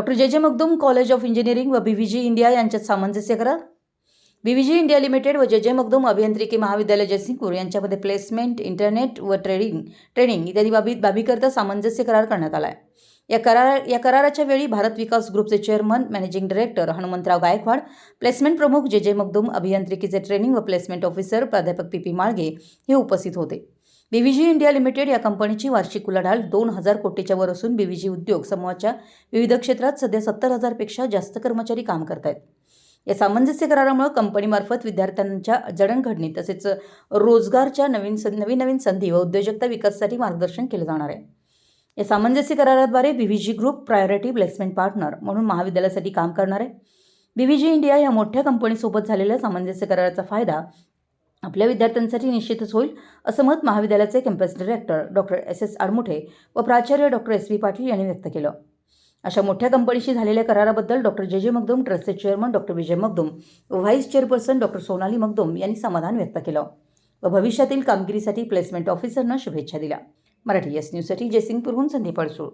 Doctor जे J Magdum college of engineering व बी V G India यांच्यात सामंजस्य करार. B V G India limited व जे जे मगदूम अभियांत्रिकी महाविद्यालय जयसिंगपूर यांच्यामध्ये प्लेसमेंट इंटरनेट व ट्रेडिंग ट्रेनिंग इत्यादी बाबी बाबीकरता सामंजस्य करार करण्यात आला आहे या करार या कराराच्या वेळी भारत विकास ग्रुपचे chairman managing director Hanumantrao Gaikwad placement प्रमुख जे जे मगदूम अभियांत्रिकीचे ट्रेनिंग व प्लेसमेंट ऑफिसर प्राध्यापक पी पी माळगे हे उपस्थित होते. बीव्हीजी इंडिया लिमिटेड या कंपनीची वार्षिक उलाढाल दोन हजार कोटीच्या वर असून बीव्हीजी उद्योग समूहाच्या विविध क्षेत्रात सध्या सत्तर हजारपेक्षा जास्त कर्मचारी काम करत आहेत या सामंजस्य करारामुळे कंपनीमार्फत विद्यार्थ्यांच्या जडणघडणी तसेच रोजगारच्या नवीन नवीन नवीन संधी व उद्योजकता विकासासाठी मार्गदर्शन केले जाणार आहे. या सामंजस्य कराराद्वारे BVG group priority placement partner म्हणून महाविद्यालयासाठी काम करणार आहे. बीव्हीजी इंडिया या मोठ्या कंपनीसोबत झालेल्या सामंजस्य कराराचा फायदा आपल्या विद्यार्थ्यांसाठी निश्चितच होईल असं मत महाविद्यालयाचे campus director doctor S S Admuthe व प्राचार्य डॉक्टर एस व्ही पाटील यांनी व्यक्त केलं. अशा मोठ्या कंपनीशी झालेल्या कराराबद्दल डॉक्टर जे जे मगदुम ट्रस्टचे चेअरमन डॉक्टर विजय मगदुम व vice chairperson doctor Sonali Magdum यांनी समाधान व्यक्त केलं व भविष्यातील कामगिरीसाठी प्लेसमेंट ऑफिसरनं शुभेच्छा दिल्या. मराठी एस न्यूजसाठी जयसिंगपूरहून संदीप अडसूळ.